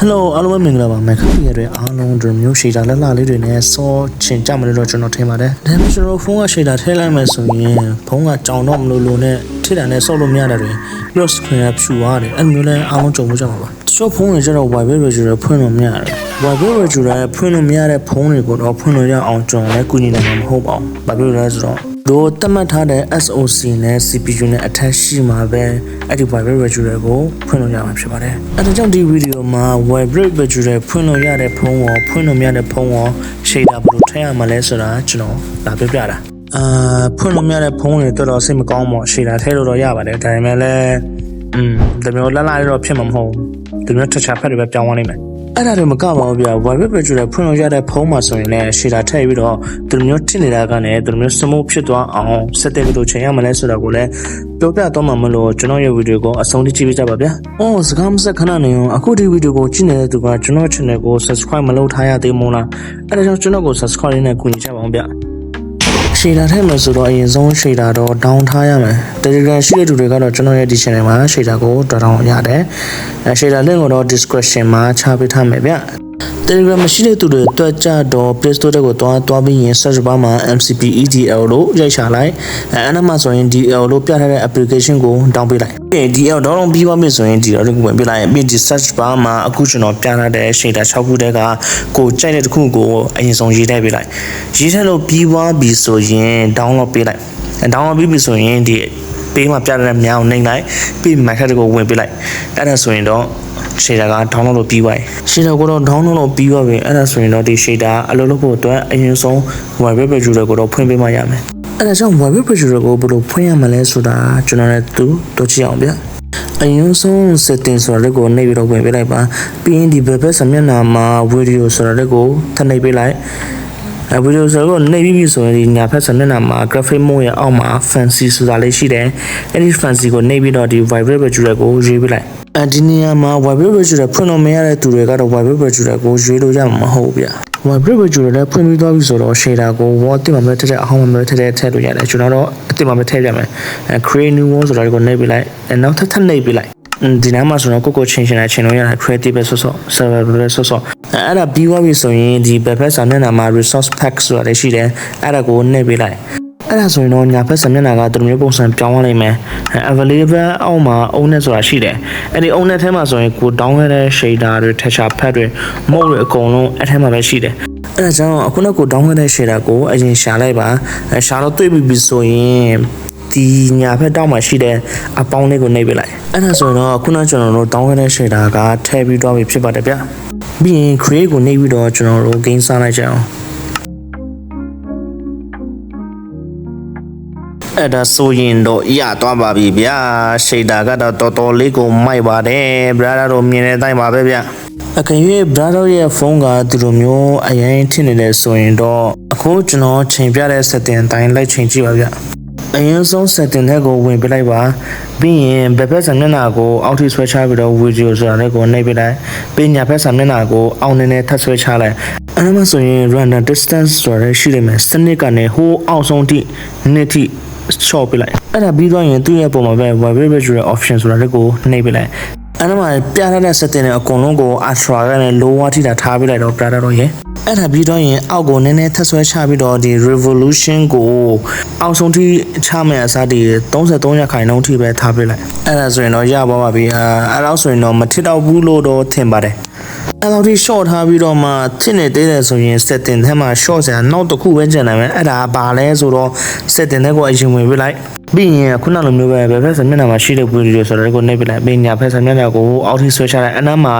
Hello အားလုံးပဲမင်္ဂလာပါမယ်ခပ်ရတဲ့အားလုံးတို့မျိုးရှေတာလက်လာလေးတွေနဲ့စောချင်ကြမလို့တော့ကျွန်တော်ထင်ပါတယ်ဒါပေမဲ့ကျွန်တော်ဖုန်းကရှေတာထည့်လိုက်မယ်ဆိုရင်ဖုန်းကကြောင်တော့မလို့လို့နဲ့ထည့်တာနဲ့စောက်လို့မရတယ်တွေပြီးတော့ screen ကဖြူသွားတယ်အဲ့လိုမျိုးလဲအားလုံးကြုံမှုကြမှာပါတချို့ဖုန်းတွေကျတော့ Wi-Fi regular ဖွင့်လို့မရတယ် Wi-Fi regular ဖွင့်လို့မရတဲ့ဖုန်းတွေကိုတော့ဖွင့်လို့ရအောင်ကျွန်တော်လည်းကူညီနိုင်မှာမဟုတ်ပါဘူးဘာဖြစ်လို့လဲဆိုတော့ တို့တတ်မှတ်ထားတဲ့ SOC နဲ့ CPU နဲ့အထက်ရှိမှာပဲအဲ့ဒီ Wi-Fi regular ကိုဖွင့်လို့ရမှာဖြစ်ပါတယ်အဲဒါကြောင့်ဒီဗီဒီယိုမှာ Wi-Fi regular ဖွင့်လို့ရတဲ့ဖုန်းရောဖွင့်လို့မရတဲ့ဖုန်းရော shader ဘယ်လိုထည့်ရမှာလဲဆိုတာကျွန်တော်လာပြပြတာအာဖွင့်လို့မရတဲ့ဖုန်းတွေတော်တော်စိတ်မကောင်းပါ shader ထည့်လို့တော့ရပါတယ်ဒါပေမဲ့လည်းอืมဒီမျိုးလာလာတော့ဖြစ်မှာမဟုတ်ဘူးဒီမျိုးတစ်ခြားဖက်တွေပဲပြောင်းသွားနိုင်မယ် အဲ့ဒါတွေမကပါဘူးဗျာ Wi-Fi regular ဖွင့်လို့ရတဲ့ဖုန်းမှာဆိုရင်လည်း shader ထည့်ပြီးတော့ဒီလိုမျိုးထစ်နေတာကနေဒီလိုမျိုး smooth ဖြစ်သွားအောင် set တဲ့ဘယ်လိုချိန်ရမလဲဆိုတာကိုလည်းပြောပြတော့မှမလို့ကျွန်တော်ရဲ့ဗီဒီယိုကိုအဆုံးထိကြည့်ပေးကြပါဗျာ။အော်စကားမဆက်ခဏနေအောင်အခုဒီဗီဒီယိုကိုကြည့်နေတဲ့သူကကျွန်တော် channel ကို subscribe မလုပ်ထားရသေးမို့လား။အဲ့ဒါကြောင့်ကျွန်တော်ကို subscribe လေးနဲ့ကူညီကြပါအောင်ဗျာ။ ရှေတာထည့်မယ်ဆိုတော့အရင်ဆုံးရှေတာတော့ down ထားရမယ် Telegram ရှိတဲ့သူတွေကတော့ကျွန်တော်ရဲ့ဒီ channel မှာရှေတာကို down ရတယ်အဲရှေတာ link ကိုတော့ description မှာချပေးထားမယ်ဗျ Telegram မရှိတဲ့သူတွေအတွက်ကြတော့ Play Store ကိုတွားတွားပြီးရင် search bar မှာ MCP EDL လို့ရိုက်ချလိုက်အဲအဲ့ဒါမှဆိုရင် DL လို့ပြထားတဲ့ application ကို down ပေးလိုက်ပြီးရင် DL download ပြီးသွားပြီဆိုရင် DL ကိုဝင်ပေးလိုက်ပြီးဒီ search bar မှာအခုကျွန်တော်ပြထားတဲ့ shader 6ခုတည်းကကိုကြိုက်တဲ့တစ်ခုကိုအရင်ဆုံးရေးထည့်ပေးလိုက်ရေးထည့်လို့ပြီးသွားပြီဆိုရင် download ပေးလိုက်အဲ download ပြီးပြီဆိုရင်ဒီပေးမှပြတဲ့မြောင်းနှိမ့်လိုက်ပြီး market ကိုဝင်ပေးလိုက်အဲ့ဒါဆိုရင်တော့ shader က download လုပ်ပြီးသွားပြီ shader ကိုတော့ download လုပ်ပြီးသွားပြီအဲ့ဒါဆိုရင်တော့ဒီ shader အလုပ်လုပ်ဖို့အတွက်အရင်ဆုံး web page ကိုတော့ဖွင့်ပေးမှရမယ်အဲ့ဒါကြောင့် web page ကိုဘယ်လိုဖွင့်ရမလဲဆိုတာကျွန်တော်လည်းသူတို့ကြည့်အောင်ဗျအရင်ဆုံး setting ဆိုတာလေးကိုနှိပ်ပြီးတော့ဝင်ပေးလိုက်ပါပြီးရင်ဒီ web page စာမျက်နှာမှာ video ဆိုတာလေးကိုထပ်နှိပ်ပေးလိုက်အဲဗီဒီယိုဆိုတော့နေပြီးပြီဆိုရင်ဒီညာဖက်ဆမျက်နှာမှာ graphic mode ရဲ့အောက်မှာ fancy ဆိုတာလေးရှိတယ်အဲ့ဒီ fancy ကိုနှိပ်ပြီးတော့ဒီ vibrate visual ကိုရွေးပေးလိုက် အဲဒီနေရာမှာ vibrate visual ဖွင့်လို့မရတဲ့သူတွေကတော့ vibrate visual ကိုရွေးလို့ရမှာမဟုတ်ဘူးဗျ vibrate visual လည်းဖွင့်ပြီးသွားပြီဆိုတော့ shader ကို wall အစ်မှာပဲထည့်တဲ့အဟောင်းမှာပဲထည့်တဲ့ထည့်လို့ရတယ်ကျွန်တော်တော့အစ်မှာပဲထည့်ပြမယ်အဲ create new wall ဆိုတာကိုနှိပ်ပေးလိုက်အဲနောက်ထပ်ထပ်နှိပ်ပေးလိုက်ဒီနားမှာဆိုတော့ကိုကိုချင်းချင်းနဲ့ချင်းလို့ရတယ် creative ပဲဆော့ဆော့ server ပဲဆော့ဆော့အဲအဲ့ဒါပြီးသွားပြီဆိုရင်ဒီ web စာမျက်နှာမှာ resource pack ဆိုတာလည်းရှိတယ်အဲ့ဒါကိုနှိပ်ပေးလိုက် အဲ့ဒါဆိုရင်တော့ညာဘက်ဆံမျက်နှာကသူတို့မျိုးပုံစံပြောင်းသွားနိုင်မယ်အဲ available အောက်မှာအုံနဲ့ဆိုတာရှိတယ်အဲ့ဒီအုံနဲ့ထဲမှာဆိုရင်ကို down ရတဲ့ shader တွေ texture pack တွေ mode တွေအကုန်လုံးအဲ့ထဲမှာပဲရှိတယ်အဲ့ဒါကြောင့်အခုနောက်ကို down ရတဲ့ shader ကိုအရင်ရှာလိုက်ပါအဲရှာတော့တွေ့ပြီပြီဆိုရင်ဒီညာဘက်တောက်မှာရှိတဲ့အပေါင်းလေးကိုနှိပ်ပေးလိုက်အဲ့ဒါဆိုရင်တော့ခုနကကျွန်တော်တို့တောင်းခဲ့တဲ့ shader ကထည့်ပြီးတော့ပြီဖြစ်ပါတယ်ဗျပြီးရင် create ကိုနှိပ်ပြီးတော့ကျွန်တော်တို့ game စားလိုက်ကြအောင် အဲ့ဒါဆိုရင်တော့ရသွားပါပြီဗျာရှေတာကတော့တော်တော်လေးကိုမိုက်ပါတယ်ဘရာတို့မြင်တဲ့အတိုင်းပါပဲဗျအခင်၍ဘရာတို့ရဲ့ဖုန်းကဒီလိုမျိုးအရင်ထင်နေတယ်ဆိုရင်တော့အခုကျွန်တော်ချိန်ပြတဲ့ setting အတိုင်းလိုက်ချိန်ကြည့်ပါဗျအရင်ဆုံး setting ထဲကိုဝင်ပြလိုက်ပါပြီးရင်ဘက်ဖက်ဆံမျက်နှာကိုအောက်ထိဆွဲချပြီးတော့ video ဆိုတာလေးကိုနှိပ်ပြလိုက်ပြီးညာဖက်ဆံမျက်နှာကိုအောက်နေနဲ့ထပ်ဆွဲချလိုက်အဲ့ဒါမှဆိုရင် random distance ဆိုတာလေးရှိနေမယ်စနစ်ကနေဟိုးအောက်ဆုံးထိနှစ်ထိ ရှော့ပေးလိုက်အဲ့ဒါပြီးတော့ရင်သူ့ရဲ့ပုံမှာပဲ web visual option ဆိုတာလေးကိုနှိပ်ပေးလိုက်အဲ့ဒါမှပြထားတဲ့ setting တွေအကုန်လုံးကို ultra ကနေ lower ထိတာထားပေးလိုက်တော့ပြတာတော့ရေအဲ့ဒါပြီးတော့ရင်အောက်ကိုနည်းနည်းထပ်ဆွဲချပြီးတော့ဒီ revolution ကိုအောက်ဆုံးထိချမယ်အစားဒီ33ရာခိုင်နှုန်းထိပဲထားပေးလိုက်အဲ့ဒါဆိုရင်တော့ရပါပါပြီအာအဲ့တော့ဆိုရင်တော့မထစ်တော့ဘူးလို့တော့ထင်ပါတယ် အဲ့တော့ဒီ short ထားပြီးတော့မှချစ်နေသေးတယ်ဆိုရင် setting ထဲမှာ short ဆရာနောက်တစ်ခုပဲကျန်တယ်မယ်အဲ့ဒါဘာလဲဆိုတော့ setting ထဲကိုအရင်ဝင်ပေးလိုက်ပြီးရင်ခုနလိုမျိုးပဲဘယ်ဖက်ဆမျက်နှာမှာရှိတဲ့ video ဆိုတော့ကိုနှိပ်ပေးလိုက်ပြီးညာဖက်ဆမျက်နှာကိုအောက်ထိဆွဲချလိုက်အနားမှာ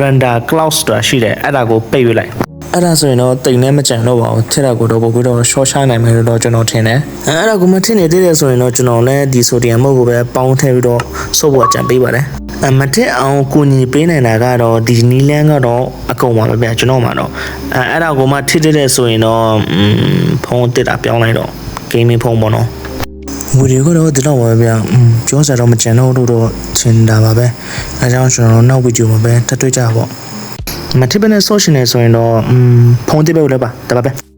render cloud ဆိုတာရှိတယ်အဲ့ဒါကိုပိတ်ပေးလိုက်အဲ့ဒါဆိုရင်တော့တိမ်နဲ့မကြံတော့ပါဘူးထက်တာကိုတော့ပို့ပြီးတော့ short ချနိုင်မယ်လို့တော့ကျွန်တော်ထင်တယ်အဲ့ဒါကိုမထင်နေသေးတယ်ဆိုရင်တော့ကျွန်တော်လည်းဒီ sodium မုတ်ကိုပဲပေါင်းထည့်ပြီးတော့စုပ်ဖို့ကြံပေးပါတယ်အ မထက်အောင်ကိုညီပေးနိုင်တာကတော့ဒီနီလန်းကတော့အကုန်ပါပဲဗျကျွန်တော်မှတော့အဲအဲ့ဒါကိုမှထစ်တက်တဲ့ဆိုရင်တော့ဖုန်းတက်တာပြောင်းလိုက်တော့ gaming ဖုန်းပေါ့နော်ငွေတွေကတော့ဒီလောက်ပါပဲဗျာ။ကျောစရာတော့မကြံတော့လို့တော့ထင်တာပါပဲ။အဲကြောင့်ကျွန်တော်နောက်ဗီဒီယိုမှာပဲထပ်တွေ့ကြပါပေါ့။မထစ်ပဲနဲ့ဆော့ရှင်နေဆိုရင်တော့ဖုန်းတစ်ပဲလဲပါဒါပါပဲ။